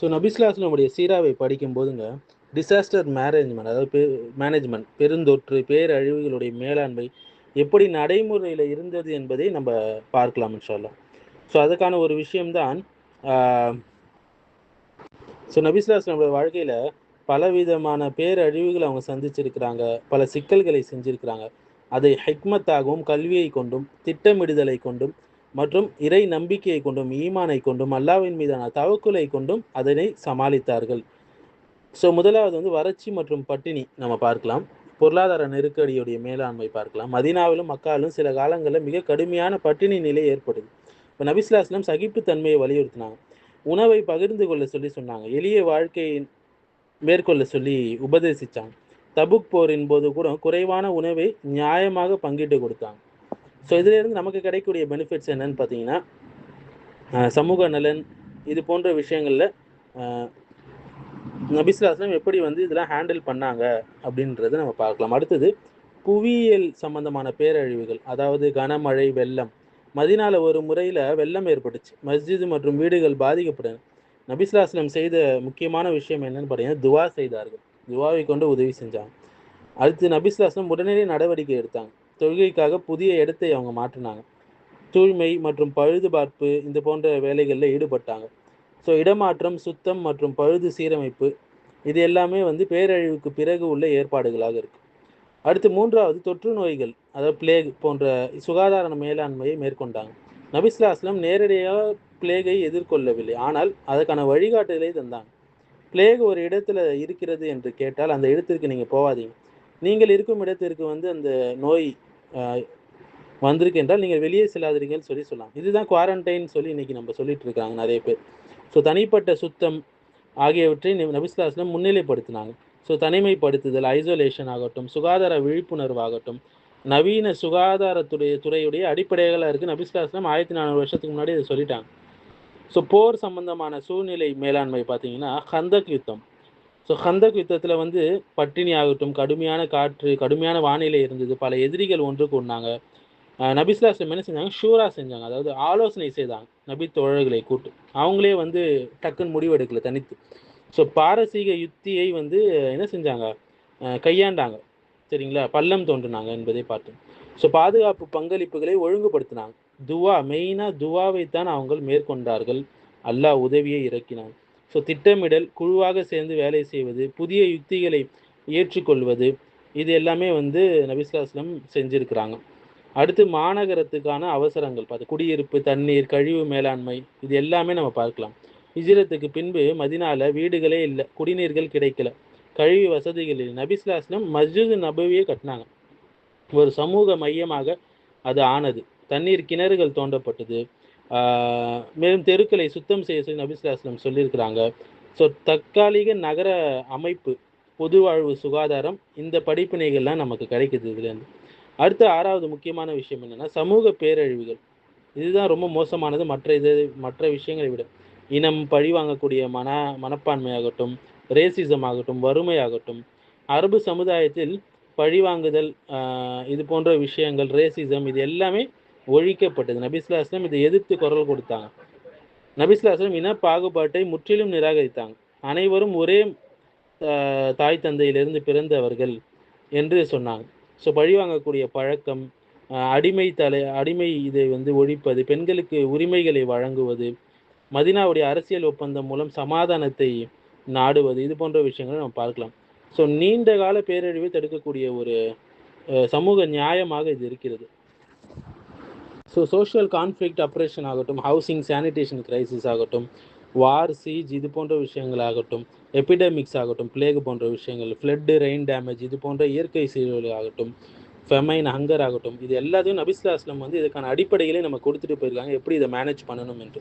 So நபிஸ்லாஸ்லமுடைய சீராவை படிக்கும் போதுங்க disaster management அதாவது பே மேனேஜ்மெண்ட் பெருந்தொற்று பேரழிவுகளுடைய மேலாண்மை எப்படி நடைமுறையில் இருந்தது என்பதை நம்ம பார்க்கலாம் சொல்லலாம் ஸோ அதுக்கான ஒரு விஷயம்தான் ஸோ நபிஸ்லாஸ்லமுடைய வாழ்க்கையில் பலவிதமான பேரழிவுகளை அவங்க சந்திச்சிருக்கிறாங்க பல சிக்கல்களை செஞ்சிருக்கிறாங்க. அதை ஹெக்மத்தாகவும் கல்வியை கொண்டும் திட்டமிடுதலை கொண்டும் மற்றும் இறை நம்பிக்கையை கொண்டும் ஈமானை கொண்டும் அல்லாவின் மீதான தவக்குலை கொண்டும் அதனை சமாளித்தார்கள். ஸோ முதலாவது வந்து வறட்சி மற்றும் பட்டினி நம்ம பார்க்கலாம். பொருளாதார நெருக்கடியுடைய மேலாண்மை பார்க்கலாம். மதினாவிலும் மக்காலும் சில காலங்களில் மிக கடுமையான பட்டினி நிலை ஏற்படுது இப்போ நபிஸ்லாஸ்லம் சகிப்புத்தன்மையை வலியுறுத்தினாங்க. உணவை பகிர்ந்து கொள்ள சொல்லி சொன்னாங்க. எளிய வாழ்க்கையை மேற்கொள்ள சொல்லி உபதேசித்தாங்க தபுக் போரின் போது கூட குறைவான உணவை நியாயமாக பங்கிட்டு கொடுத்தாங்க. ஸோ இதிலிருந்து நமக்கு கிடைக்கக்கூடிய பெனிஃபிட்ஸ் என்னன்னு பார்த்தீங்கன்னா சமூக நலன் இது போன்ற விஷயங்களில் நபிஸ்லாஸ்லாம் எப்படி வந்து இதெல்லாம் ஹேண்டில் பண்ணாங்க அப்படின்றத நம்ம பார்க்கலாம். அடுத்தது புவியியல் சம்பந்தமான பேரழிவுகள் அதாவது கனமழை வெள்ளம். மதினால ஒரு முறையில் வெள்ளம் ஏற்பட்டுச்சு. மஸ்ஜிது மற்றும் வீடுகள் பாதிக்கப்பட்டன. நபிஸ்லாஸ்லம் செய்த முக்கியமான விஷயம் என்னன்னு பார்த்தீங்கன்னா துவா செய்தார்கள். துவாவை கொண்டு உதவி செஞ்சாங்க. அடுத்து நபிஸ்லாஸ்லம் உடனடி நடவடிக்கை எடுத்தாங்க. தொழுகைக்காக புதிய இடத்தை அவங்க மாற்றினாங்க. தூய்மை மற்றும் பழுதுபார்ப்பு இந்த போன்ற வேலைகளில் ஈடுபட்டாங்க. ஸோ இடமாற்றம் சுத்தம் மற்றும் பழுது சீரமைப்பு இது எல்லாமே வந்து பேரழிவுக்கு பிறகு உள்ள ஏற்பாடுகளாக இருக்கு. அடுத்து மூன்றாவது தொற்று நோய்கள் அதாவது பிளேக் போன்ற சுகாதார மேலாண்மையை மேற்கொண்டாங்க. நபிஸ்லாஸ்லம் நேரடியாக பிளேகை எதிர்கொள்ளவில்லை. ஆனால் அதற்கான வழிகாட்டுதலை தந்தாங்க. பிளேக் ஒரு இடத்துல இருக்கிறது என்று கேட்டால் அந்த இடத்திற்கு நீங்கள் போகாதீங்க. நீங்கள் இருக்கும் இடத்திற்கு வந்து அந்த நோய் வந்திருக்கு என்றால் நீங்கள் வெளியே செல்லாதீங்கன்னு சொல்லி சொல்லலாம் இதுதான் குவாரண்டைன் சொல்லி இன்னைக்கு நம்ம சொல்லிட்டு இருக்காங்க நிறைய பேர். ஸோ தனிப்பட்ட சுத்தம் ஆகியவற்றை நபிஸ்லாஸ்லம் முன்னிலைப்படுத்தினாங்க. ஸோ தனிமைப்படுத்துதல் ஐசோலேஷன் ஆகட்டும் சுகாதார விழிப்புணர்வு ஆகட்டும் நவீன சுகாதாரத்துடைய துறையுடைய அடிப்படைகளாக இருக்குது நபிஸ்லாஸ்லாம் ஆயிரத்தி நானூறு வருஷத்துக்கு முன்னாடி இதை சொல்லிட்டாங்க. ஸோ போர் சம்பந்தமான சூழ்நிலை மேலாண்மை பார்த்தீங்கன்னா ஹந்தக் யுத்தம். ஸோ ஹந்தக் யுத்தத்தில் வந்து பட்டினி ஆகட்டும் கடுமையான காற்று கடுமையான வானிலை இருந்தது. பல எதிரிகள் ஒன்று ஒன்றாங்க நபிஸ்லாஸ்லம் என்ன செஞ்சாங்க? ஷூரா செஞ்சாங்க. அதாவது ஆலோசனை செய்தாங்க. நபி தோழர்களை கூட்டு அவங்களே வந்து டக்குன்னு முடிவெடுக்கல தனித்து. ஸோ பாரசீக யுத்தியை வந்து என்ன செஞ்சாங்க? கையாண்டாங்க. சரிங்களா? பள்ளம் தோன்றினாங்க என்பதை பார்த்தோம் ஸோ பாதுகாப்பு பங்களிப்புகளை ஒழுங்குபடுத்தினாங்க. துவா மெயினாக துவாவை தான் அவங்க மேற்கொண்டார்கள். அல்லாஹ் உதவியை இறக்கினாங்க ஸோ திட்டமிடல் குழுவாக சேர்ந்து வேலை செய்வது புதிய யுக்திகளை ஏற்றுக்கொள்வது இது எல்லாமே வந்து நபிஸ்லாஸ்லம் செஞ்சுருக்கிறாங்க. அடுத்து மாநகரத்துக்கான அவசரங்கள் பார்த்து குடியிருப்பு தண்ணீர் கழிவு மேலாண்மை இது எல்லாமே நம்ம பார்க்கலாம். விஜயத்துக்கு பின்பு மதினால வீடுகளே இல்லை குடிநீர்கள் கிடைக்கல. கழிவு வசதிகள் இல்லை. நபிஸ்லாஸ்லம் மஸ்ஜிது நபவியே கட்டினாங்க. ஒரு சமூக மையமாக அது ஆனது. தண்ணீர் கிணறுகள் தோண்டப்பட்டது. மேலும் தெருக்களை சுத்தம் செய்ய சொல்லி நபிஸ்லாஸ்லம் சொல்லியிருக்கிறாங்க. ஸோ தற்காலிக நகர அமைப்பு பொது வாழ்வு சுகாதாரம் இந்த படிப்பினைகள்லாம் நமக்கு கிடைக்குது இதுலேருந்து. அடுத்த ஆறாவது முக்கியமான விஷயம் என்னென்னா சமூக பேரழிவுகள். இதுதான் ரொம்ப மோசமானது. மற்ற இது மற்ற விஷயங்களை விட. இனம் பழி வாங்கக்கூடிய மன மனப்பான்மையாகட்டும் ரேசிசம் ஆகட்டும் வறுமையாகட்டும் அரபு சமுதாயத்தில் பழிவாங்குதல் இது போன்ற விஷயங்கள் ரேசிசம் இது எல்லாமே ஒழிக்கப்பட்டது. நபிஸ்லாஸ்லம் இதை எதிர்த்து குரல் கொடுத்தாங்க. நபிஸ்லாஸ்லம் இன பாகுபாட்டை முற்றிலும் நிராகரித்தாங்க. அனைவரும் ஒரே தாய் தந்தையிலிருந்து பிறந்தவர்கள் என்று சொன்னாங்க. ஸோ பழிவாங்கக்கூடிய பழக்கம் அடிமை தலை அடிமை இதை வந்து ஒழிப்பது பெண்களுக்கு உரிமைகளை வழங்குவது மதினாவுடைய அரசியல் ஒப்பந்தம் மூலம் சமாதானத்தை நாடுவது இது போன்ற விஷயங்களை நம்ம பார்க்கலாம். ஸோ நீண்ட கால பேரழிவை தடுக்கக்கூடிய ஒரு சமூக நியாயமாக இது இருக்கிறது. ஸோ சோஷியல் கான்ஃப்ளிக்ட் அப்ரேஷன் ஆகட்டும் ஹவுசிங் சானிடேஷன் கிரைசிஸ் ஆகட்டும் வார் சீஜ் இது போன்ற விஷயங்கள் ஆகட்டும் எபிடமிக்ஸ் ஆகட்டும் பிளேக் போன்ற விஷயங்கள் ஃப்ளட்டு ரெயின் டேமேஜ் இது போன்ற இயற்கை சீழல் ஆகட்டும் ஃபெமைன் ஹங்கர் ஆகட்டும் இது எல்லாத்தையும் நபிஸ்லாஸ்லம் வந்து இதுக்கான அடிப்படையிலே நம்ம கொடுத்துட்டு போயிருக்காங்க. எப்படி இதை மேனேஜ் பண்ணணும் என்று?